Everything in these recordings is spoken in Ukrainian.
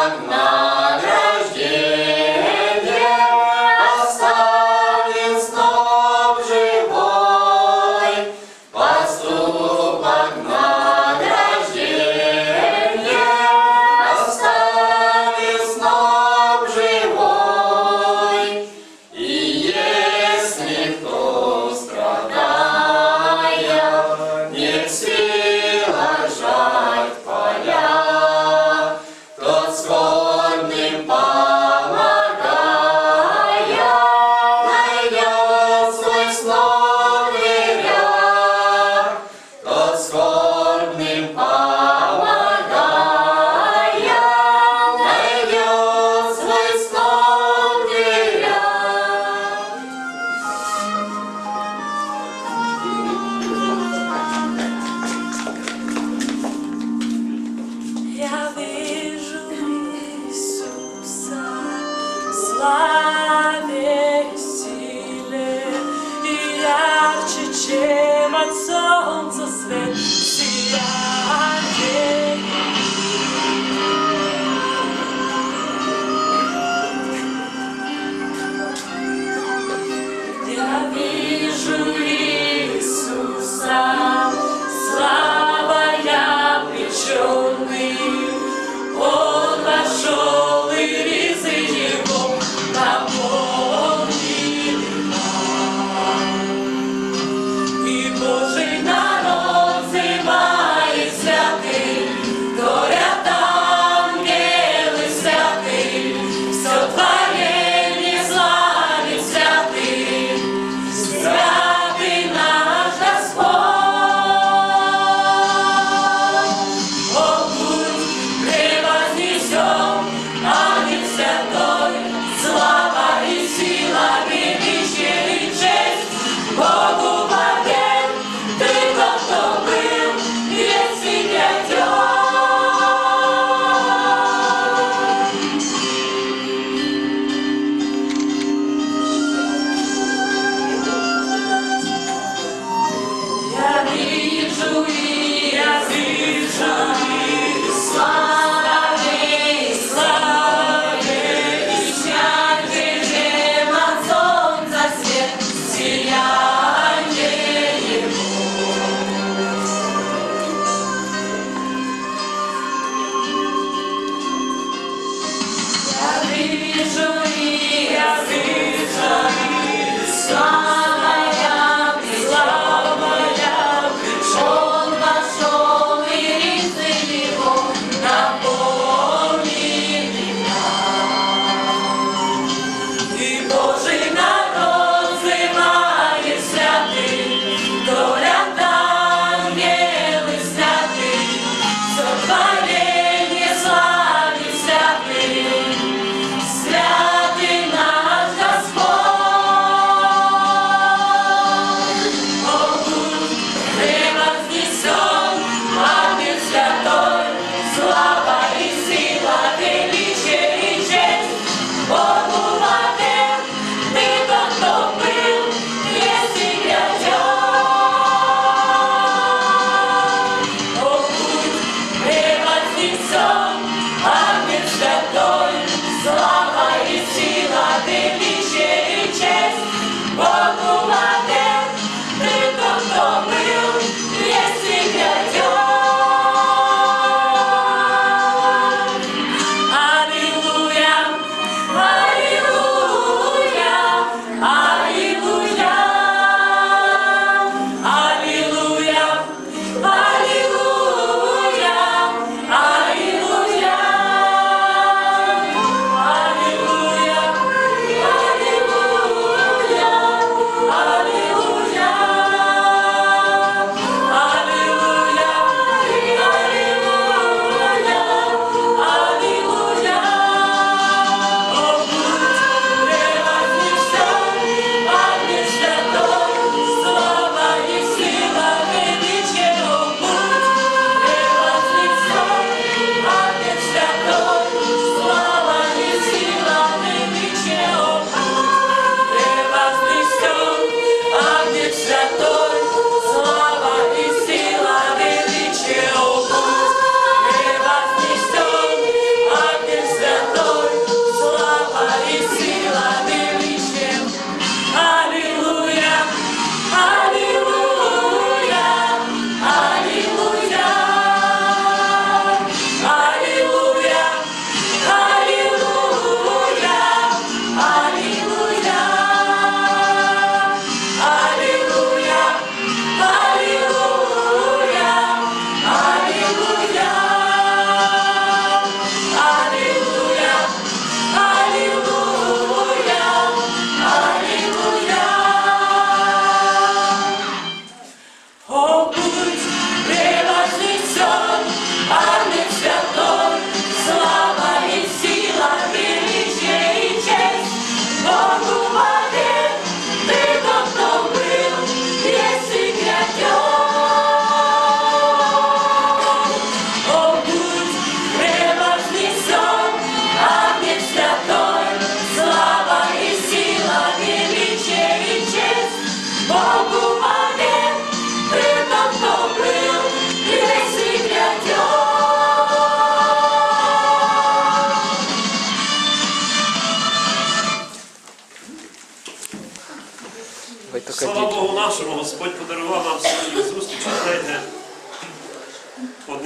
on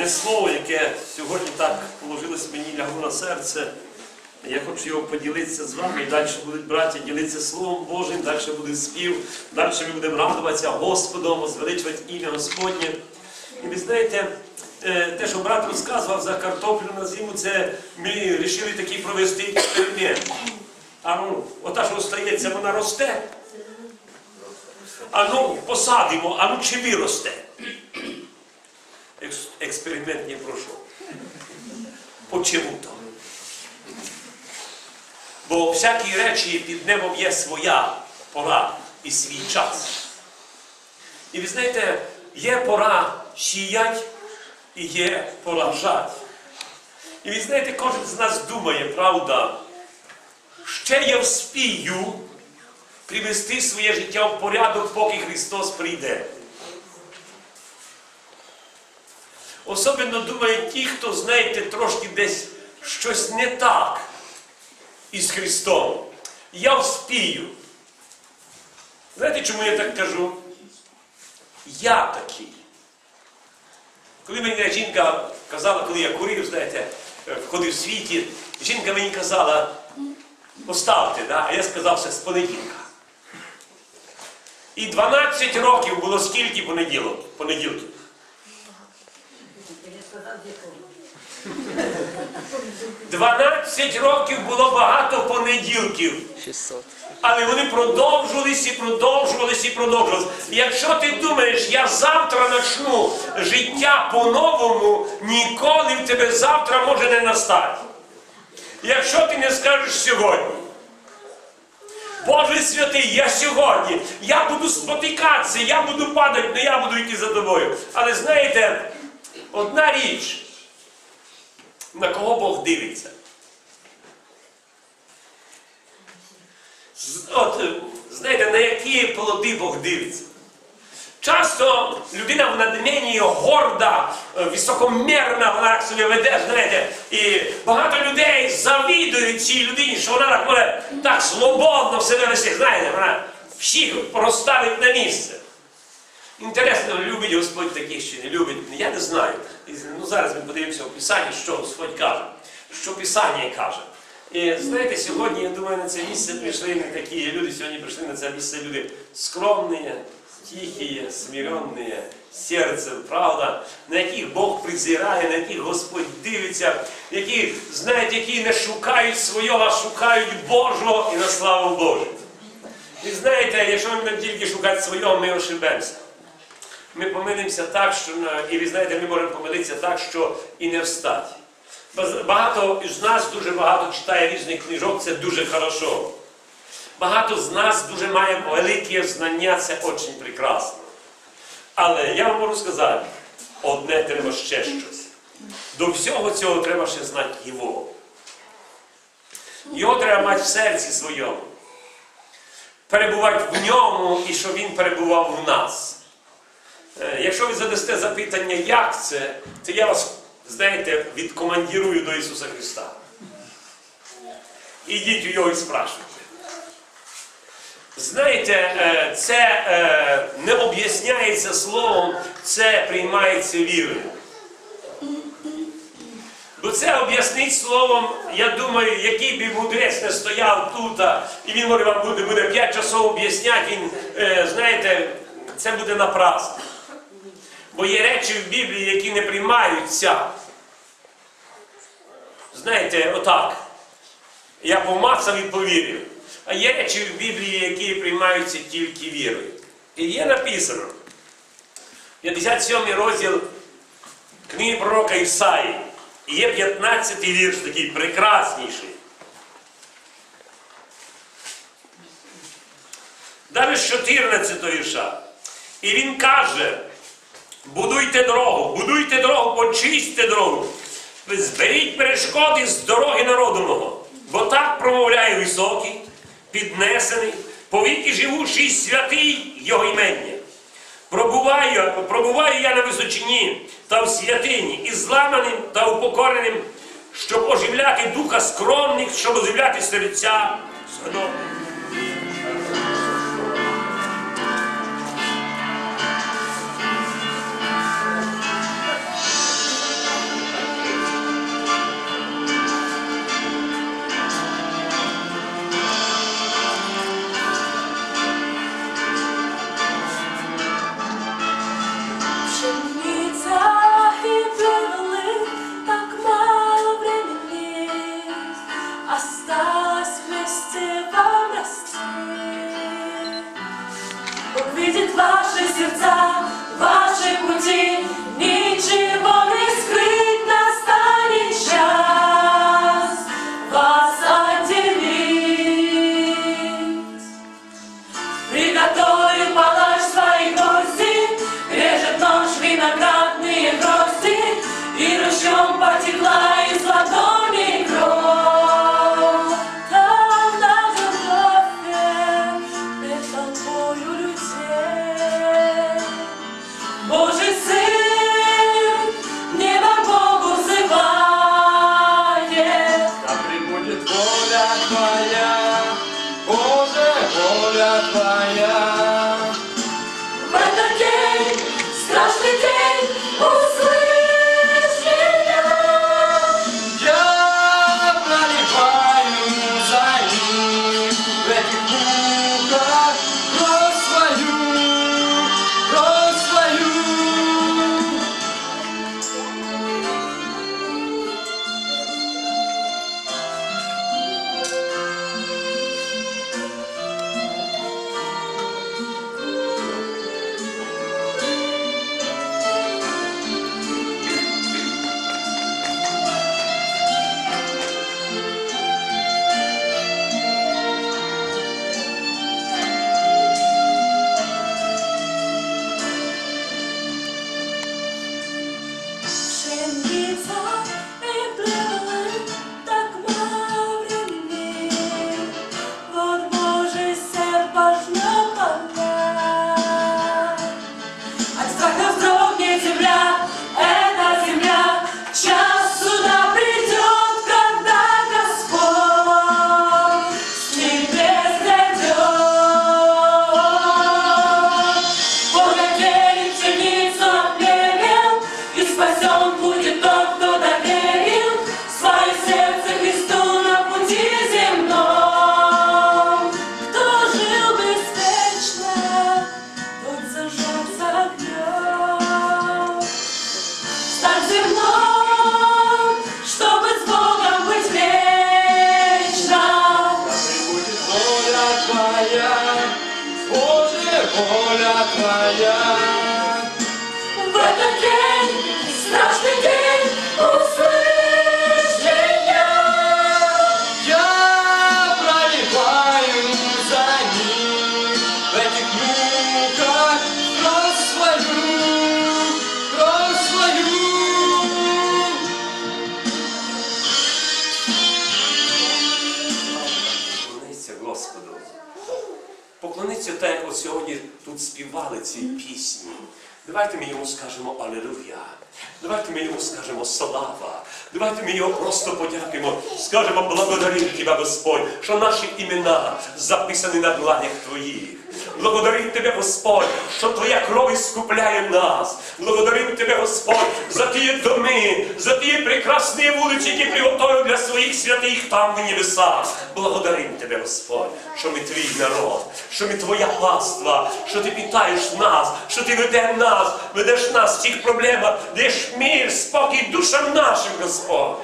одне слово, яке сьогодні так положилось мені лягло на серце. Я хочу його поділитися з вами. І далі будуть браття ділитися Словом Божим, далі буде спів, далі ми будемо радуватися Господом, возвеличувати ім'я Господнє. І ви знаєте, е, те, що брат розказував за картоплю на зиму, це ми вирішили такий провести експеримент. А ну, ота, що остається, вона росте. А ну, посадимо, а ну чи виросте? Експеримент не пройшов. Почему-то. Бо всякі речі під небом є своя пора і свій час. І ви знаєте, є пора сіять і є пора жать. І ви знаєте, кожен з нас думає, правда, ще я вспію привести своє життя в порядок, поки Христос прийде. Особливо думають ті, хто, знаєте, трошки десь щось не так із Христом. Я вспію. Знаєте, чому я так кажу? Я такий. Коли мені жінка казала, коли я курив, знаєте, входив в світі, жінка мені казала, поставте, да? а я сказав ще з понеділка. І 12 років було скільки понеділок, понеділків. 12 років було багато понеділків. 600. Але вони продовжувались і продовжувались і продовжувались. Якщо ти думаєш, я завтра почну життя по-новому, ніколи в тебе завтра може не настати. Якщо ти не скажеш сьогодні, Боже святий, я сьогодні, я буду спотикатися, я буду падати, але я буду йти за тобою. Але знаєте, одна річ, на кого Бог дивиться. От, знаєте, на які плоди Бог дивиться. Часто людина в надмінні горда, високомірна, вона так собі веде, знаєте, і багато людей завідують цій людині, що вона так може так свободно себе вести, знаєте, вона всіх розставить на місце. Інтересно, любить Господь таких чи не любить, я не знаю. Ну, зараз ми подивимося в Писанні, що Господь каже, що Писання каже. І знаєте, сьогодні, я думаю, на це місце прийшли не такі люди, сьогодні прийшли на це місце люди скромні, тихі, смиренні, серцем, правда, на яких Бог призирає, на яких Господь дивиться, які, знаєте, які не шукають свого, а шукають Божого і на славу Божу. І знаєте, якщо ми будемо тільки шукати свого, ми ошибемося. Ми помилимося так, що і ви знаєте, ми можемо помилитися так, що і не встати. Багато з нас дуже багато читає різних книжок, це дуже хорошо. Багато з нас дуже має велике знання, це дуже прекрасно. Але я вам можу сказати, одне треба ще щось. До всього цього треба ще знати Його. Його треба мати в серці своєму. Перебувати в ньому і щоб він перебував в нас. Е, Якщо ви задасте запитання, як це, то я вас, знаєте, відкомандірую до Ісуса Христа. Ідіть у його і спрашуйте. Знаєте, е, це е, не об'ясняється словом, це приймається вірою. Бо це об'яснить словом, я думаю, який би мудрець не стояв тут, і він може вам буде, буде 5 часов об'ясняти, він, знаєте, це буде напрасно. Бо є речі в Біблії, які не приймаються. Знаєте, отак. Я помацав і повірив. А є речі в Біблії, які приймаються тільки вірою. І є написано, 57 розділ книги пророка Ісаї. І є 15 вірш, такий прекрасніший. Далі з 14 вірша. І він каже, будуйте дорогу, будуйте дорогу, почистьте дорогу. Зберіть перешкоди з дороги народу мого. Бо так промовляє високий, піднесений, повіки живучий святий його імення. Пробуваю, пробуваю я на височині та в святині, і зламаним та упокореним, щоб оживляти духа скромних, щоб оживляти серця свідомих. someone put the Поклониться так, як от сьогодні тут співали ці пісні. Давайте ми йому скажемо Алелуя. Давайте ми йому скажемо слава. Давайте ми його просто подякуємо. Скажемо благодарим Тебе, Господь, що наші імена записані на дланях Твоїх. Благодарим Тебе, Господь, що Твоя кров іскупляє нас. Благодарим Тебе, Господь, за ті доми, за ті прекрасні вулиці, які приготовив для своїх святих там в небесах. Благодарим Тебе, Господь, що ми твій народ, що ми Твоя паства, що Ти питаєш нас, що Ти ведеш нас, ведеш нас в цих проблемах, даєш мир, спокій душам нашим, Господь.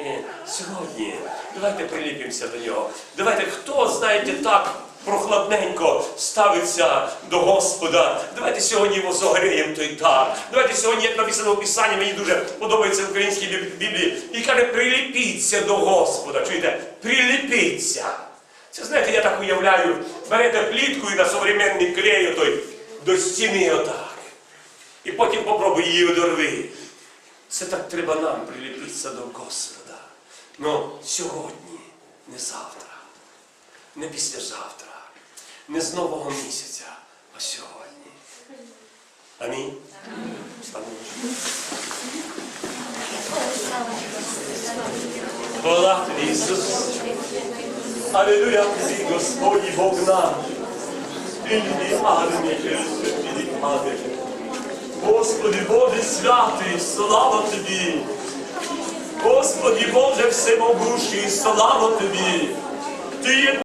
І сьогодні давайте приліпимося до нього. Давайте, хто, знаєте, так прохладненько ставиться до Господа. Давайте сьогодні його зогреємо той так. Давайте сьогодні, як написано в Писанні, мені дуже подобається в українській Біб- Біблії, і каже, приліпіться до Господа. Чуєте? Приліпіться. Це знаєте, я так уявляю, берете плітку і на современний клей той до стіни отак. І потім попробуй її одорви. Це так треба нам приліпитися до Господа. Ну, сьогодні, не завтра, не післязавтра, не з нового місяця, а сьогодні. Амінь. Хвала Ісус. Аллилуйя, Господь і Бог наш. Ілі Адемі, Ілі Адемі. Господи Боже святий, слава Тобі! Господи Боже всемогущий, слава Тобі! Ти є